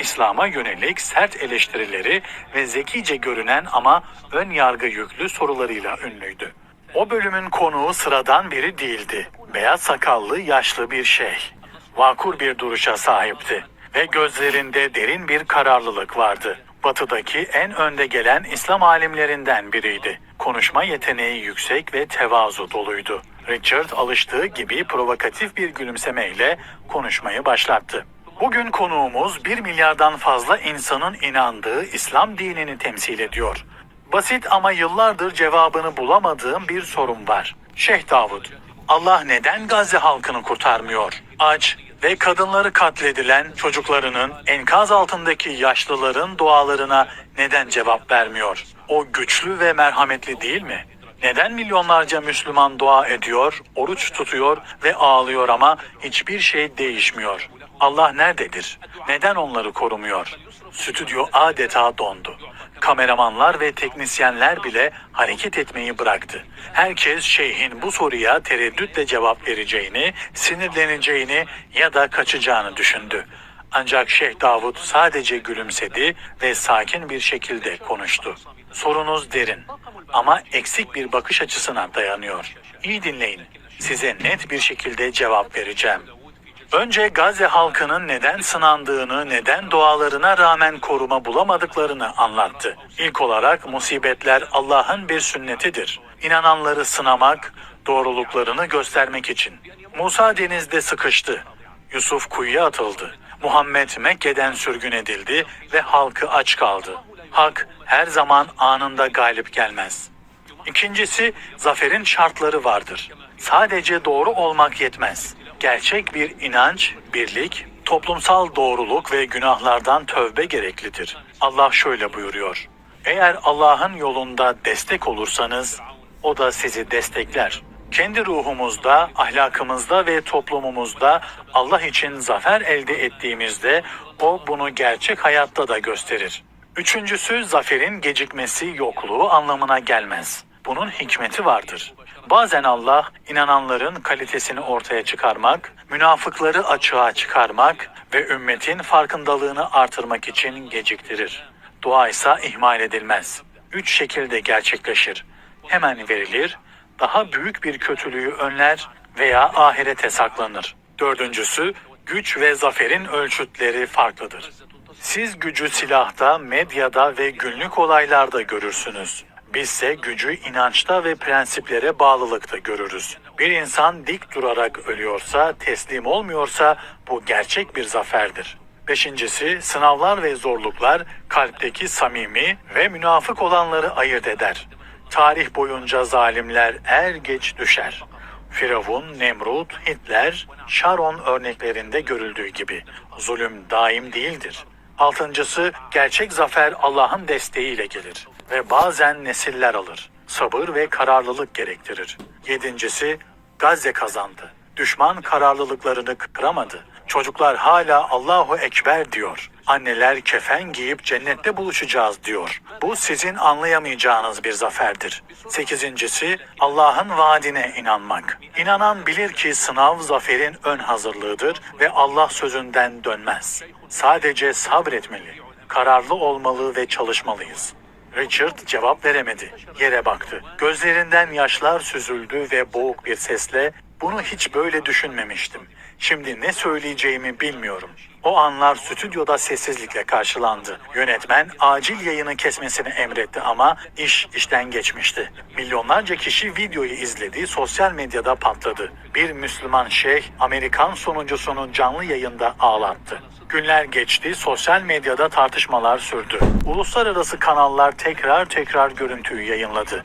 İslam'a yönelik sert eleştirileri ve zekice görünen ama ön yargı yüklü sorularıyla ünlüydü. O bölümün konuğu sıradan biri değildi. Beyaz sakallı yaşlı bir şeyh. Vakur bir duruşa sahipti ve gözlerinde derin bir kararlılık vardı. Batıdaki en önde gelen İslam alimlerinden biriydi. Konuşma yeteneği yüksek ve tevazu doluydu. Richard alıştığı gibi provokatif bir gülümsemeyle konuşmayı başlattı. Bugün konuğumuz 1 milyardan fazla insanın inandığı İslam dinini temsil ediyor. Basit ama yıllardır cevabını bulamadığım bir sorun var. Şeyh Davud, Allah neden Gazze halkını kurtarmıyor? Aç ve kadınları katledilen çocuklarının enkaz altındaki yaşlıların dualarına neden cevap vermiyor? O güçlü ve merhametli değil mi? Neden milyonlarca Müslüman dua ediyor, oruç tutuyor ve ağlıyor ama hiçbir şey değişmiyor? Allah nerededir? Neden onları korumuyor? Stüdyo adeta dondu. Kameramanlar ve teknisyenler bile hareket etmeyi bıraktı. Herkes şeyhin bu soruya tereddütle cevap vereceğini, sinirleneceğini ya da kaçacağını düşündü. Ancak Şeyh Davud sadece gülümsedi ve sakin bir şekilde konuştu. Sorunuz derin ama eksik bir bakış açısına dayanıyor. İyi dinleyin. Size net bir şekilde cevap vereceğim. Önce Gazze halkının neden sınandığını, neden dualarına rağmen koruma bulamadıklarını anlattı. İlk olarak musibetler Allah'ın bir sünnetidir. İnananları sınamak, doğruluklarını göstermek için. Musa denizde sıkıştı. Yusuf kuyuya atıldı. Muhammed Mekke'den sürgün edildi ve halkı aç kaldı. Hak her zaman anında galip gelmez. İkincisi, zaferin şartları vardır. Sadece doğru olmak yetmez. Gerçek bir inanç, birlik, toplumsal doğruluk ve günahlardan tövbe gereklidir. Allah şöyle buyuruyor. Eğer Allah'ın yolunda destek olursanız, o da sizi destekler. Kendi ruhumuzda, ahlakımızda ve toplumumuzda Allah için zafer elde ettiğimizde o bunu gerçek hayatta da gösterir. Üçüncüsü zaferin gecikmesi yokluğu anlamına gelmez. Bunun hikmeti vardır. Bazen Allah inananların kalitesini ortaya çıkarmak, münafıkları açığa çıkarmak ve ümmetin farkındalığını artırmak için geciktirir. Dua ise ihmal edilmez. Üç şekilde gerçekleşir. Hemen verilir, daha büyük bir kötülüğü önler veya ahirete saklanır. Dördüncüsü, güç ve zaferin ölçütleri farklıdır. Siz gücü silahta, medyada ve günlük olaylarda görürsünüz. Bizse gücü inançta ve prensiplere bağlılıkta görürüz. Bir insan dik durarak ölüyorsa, teslim olmuyorsa bu gerçek bir zaferdir. Beşincisi, sınavlar ve zorluklar kalpteki samimi ve münafık olanları ayırt eder. Tarih boyunca zalimler er geç düşer. Firavun, Nemrut, Hitler, Sharon örneklerinde görüldüğü gibi zulüm daim değildir. Altıncısı gerçek zafer Allah'ın desteğiyle gelir ve bazen nesiller alır. Sabır ve kararlılık gerektirir. Yedincisi Gazze kazandı. Düşman kararlılıklarını kıramadı. Çocuklar hala Allahu Ekber diyor. Anneler kefen giyip cennette buluşacağız diyor. Bu sizin anlayamayacağınız bir zaferdir. Sekizincisi Allah'ın vaadine inanmak. İnanan bilir ki sınav zaferin ön hazırlığıdır ve Allah sözünden dönmez. Sadece sabretmeli, kararlı olmalı ve çalışmalıyız. Richard cevap veremedi. Yere baktı. Gözlerinden yaşlar süzüldü ve boğuk bir sesle bunu hiç böyle düşünmemiştim. Şimdi ne söyleyeceğimi bilmiyorum. O anlar stüdyoda sessizlikle karşılandı. Yönetmen acil yayını kesmesini emretti ama iş işten geçmişti. Milyonlarca kişi videoyu izledi, sosyal medyada patladı. Bir Müslüman şeyh Amerikan sonuncusunu canlı yayında ağlattı. Günler geçti, sosyal medyada tartışmalar sürdü. Uluslararası kanallar tekrar tekrar görüntüyü yayınladı.